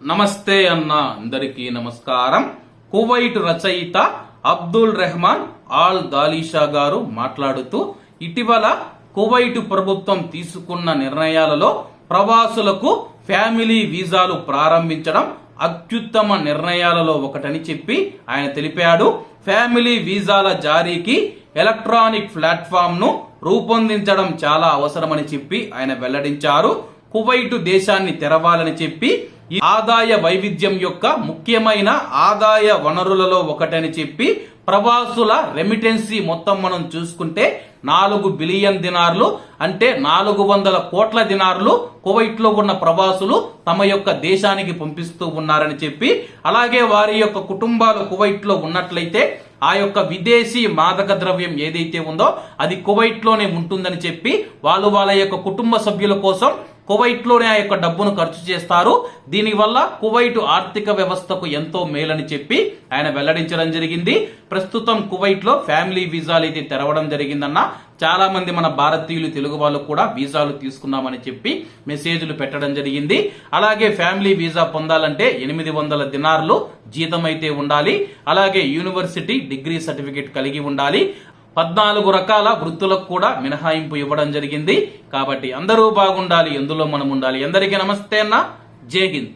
నమస్తే అన్న అందరికీ నమస్కారం. కువైట్ రచయిత అబ్దుల్ రెహమాన్ ఆల్ దాలీషా గారు మాట్లాడుతూ ఇటీవల కువైట్ ప్రభుత్వం తీసుకున్న నిర్ణయాలలో ప్రవాసులకు ఫ్యామిలీ వీసాలు ప్రారంభించడం అత్యుత్తమ నిర్ణయాలలో ఒకటని చెప్పి ఆయన తెలిపాడు. ఫ్యామిలీ వీసాల జారీకి ఎలక్ట్రానిక్ ప్లాట్ఫామ్ను రూపొందించడం చాలా అవసరమని చెప్పి ఆయన వెల్లడించారు. కువైటు దేశాన్ని తెరవాలని చెప్పి ఈ ఆదాయ వైవిధ్యం యొక్క ముఖ్యమైన ఆదాయ వనరులలో ఒకటని చెప్పి ప్రవాసుల రెమిటెన్సీ మొత్తం మనం చూసుకుంటే నాలుగు బిలియన్ దినార్లు అంటే నాలుగు వందల కోట్ల దినార్లు కువైట్లో ఉన్న ప్రవాసులు తమ యొక్క దేశానికి పంపిస్తూ ఉన్నారని చెప్పి అలాగే వారి యొక్క కుటుంబాలు కువైట్లో ఉన్నట్లయితే ఆ యొక్క విదేశీ మాదక ద్రవ్యం ఏదైతే ఉందో అది కువైట్లోనే ఉంటుందని చెప్పి వాళ్ళు వాళ్ళ యొక్క కుటుంబ సభ్యుల కోసం కువైట్లోనే ఆ యొక్క డబ్బును ఖర్చు చేస్తారు. దీనివల్ల కువైట్ ఆర్థిక వ్యవస్థకు ఎంతో మేలని చెప్పి ఆయన వెల్లడించడం జరిగింది. ప్రస్తుతం కువైట్లో ఫ్యామిలీ వీసాలు అయితే తెరవడం జరిగిందన్న. చాలా మంది మన భారతీయులు తెలుగు వాళ్ళు కూడా వీసాలు తీసుకున్నామని చెప్పి మెసేజ్లు పెట్టడం జరిగింది. అలాగే ఫ్యామిలీ వీసా పొందాలంటే ఎనిమిది వందల దినార్లు జీతం అయితే ఉండాలి. అలాగే యూనివర్సిటీ డిగ్రీ సర్టిఫికేట్ కలిగి ఉండాలి. పద్నాలుగు రకాల వృత్తులకు కూడా మినహాయింపు ఇవ్వడం జరిగింది. కాబట్టి అందరూ బాగుండాలి ఎందులో మనం ఉండాలి ఎందరికీ నమస్తే అన్న. జై హింద్.